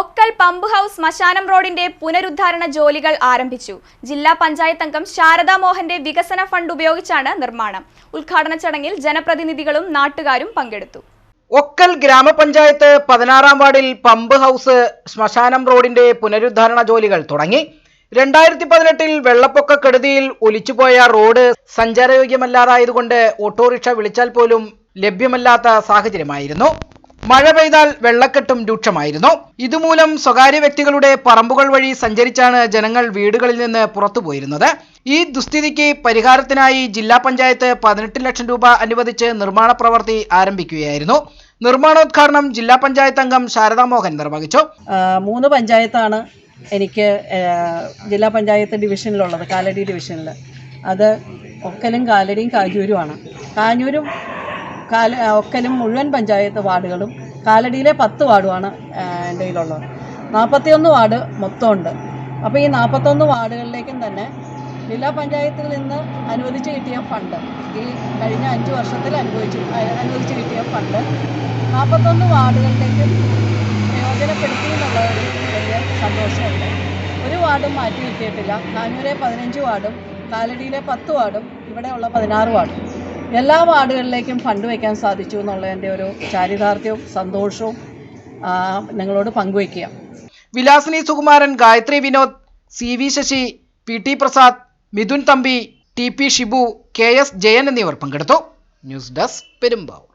Okkal pump house ശ്മശാനം റോഡിന്റെ പുനരുദ്ധാരണ ജോലികൾ ആരംഭിച്ചു. ജില്ലാ പഞ്ചായത്ത് അംഗം ശാരദാ മോഹന്റെ വികസന ഫണ്ട് ഉപയോഗിച്ചാണ് നിർമ്മാണം. ഉദ്ഘാടന ചടങ്ങിൽ ജനപ്രതിനിധികളും നാട്ടുകാരും പങ്കെടുത്തു. ഒക്കൽ ഗ്രാമപഞ്ചായത്ത് പതിനാറാം വാർഡിൽ പമ്പ് ഹൗസ് ശ്മശാനം റോഡിന്റെ പുനരുദ്ധാരണ ജോലികൾ തുടങ്ങി. രണ്ടായിരത്തി പതിനെട്ടിൽ വെള്ളപ്പൊക്ക കെടുതിയിൽ ഒലിച്ചുപോയ റോഡ് സഞ്ചാരയോഗ്യമല്ലാതായതുകൊണ്ട് ഓട്ടോറിക്ഷ വിളിച്ചാൽ പോലും ലഭ്യമല്ലാത്ത സാഹചര്യമായിരുന്നു. മഴ പെയ്താൽ വെള്ളക്കെട്ടും രൂക്ഷമായിരുന്നു. ഇതുമൂലം സ്വകാര്യ വ്യക്തികളുടെ പറമ്പുകൾ വഴി സഞ്ചരിച്ചാണ് ജനങ്ങൾ വീടുകളിൽ നിന്ന് പുറത്തുപോയിരുന്നത് ഈ ദുസ്ഥിതിക്ക് പരിഹാരത്തിനായി ജില്ലാ പഞ്ചായത്ത് പതിനെട്ട് ലക്ഷം രൂപ അനുവദിച്ച് നിർമ്മാണ പ്രവൃത്തി ആരംഭിക്കുകയായിരുന്നു. നിർമ്മാണോദ്ഘാടനം ജില്ലാ പഞ്ചായത്ത് അംഗം ശാരദാ മോഹൻ നിർവഹിച്ചു. മൂന്ന് പഞ്ചായത്താണ് എനിക്ക് ജില്ലാ പഞ്ചായത്ത് ഡിവിഷനിലുള്ളത് കാലടി ഡിവിഷനിൽ അത് ഒക്കലും കാലടിയും കാഞ്ഞൂരുമാണ്. കാഞ്ഞൂരും കാല ഒക്കലും മുഴുവൻ പഞ്ചായത്ത് വാർഡുകളും കാലടിയിലെ പത്ത് വാർഡുമാണ് എന്റെ കയ്യിലുള്ളത്. നാൽപ്പത്തിയൊന്ന് വാർഡ് മൊത്തമുണ്ട്. അപ്പോൾ ഈ നാൽപ്പത്തൊന്ന് വാർഡുകളിലേക്കും തന്നെ ജില്ലാ പഞ്ചായത്തിൽ നിന്ന് അനുവദിച്ച് കിട്ടിയ ഫണ്ട് ഈ കഴിഞ്ഞ അഞ്ച് വർഷത്തിൽ അനുഭവിച്ച് അ- അനുവദിച്ച് കിട്ടിയ ഫണ്ട് നാൽപ്പത്തൊന്ന് വാർഡുകളിലേക്കും പ്രയോജനപ്പെടുത്തി എന്നുള്ള ഒരു വലിയ സന്തോഷമുണ്ട്. ഒരു വാർഡും മാറ്റി കിട്ടിയിട്ടില്ല നാനൂറ് പതിനഞ്ച് വാർഡും കാലടിയിലെ പത്ത് വാർഡും ഇവിടെയുള്ള പതിനാറ് വാർഡും. എല്ലാ വാർഡുകളിലേക്കും ഫണ്ട് വയ്ക്കാൻ സാധിച്ചു എന്നുള്ളതിന്റെ ഒരു ചാരിതാർത്ഥ്യവും സന്തോഷവും നിങ്ങളോട് പങ്കുവയ്ക്കുക. Vilasini Sukumaran Gayathri Vinod C V Sasi P T Prasad Mithun Thampi T P Shibu K S Jayan എന്നിവർ പങ്കെടുത്തു. News desk Perumbavoor.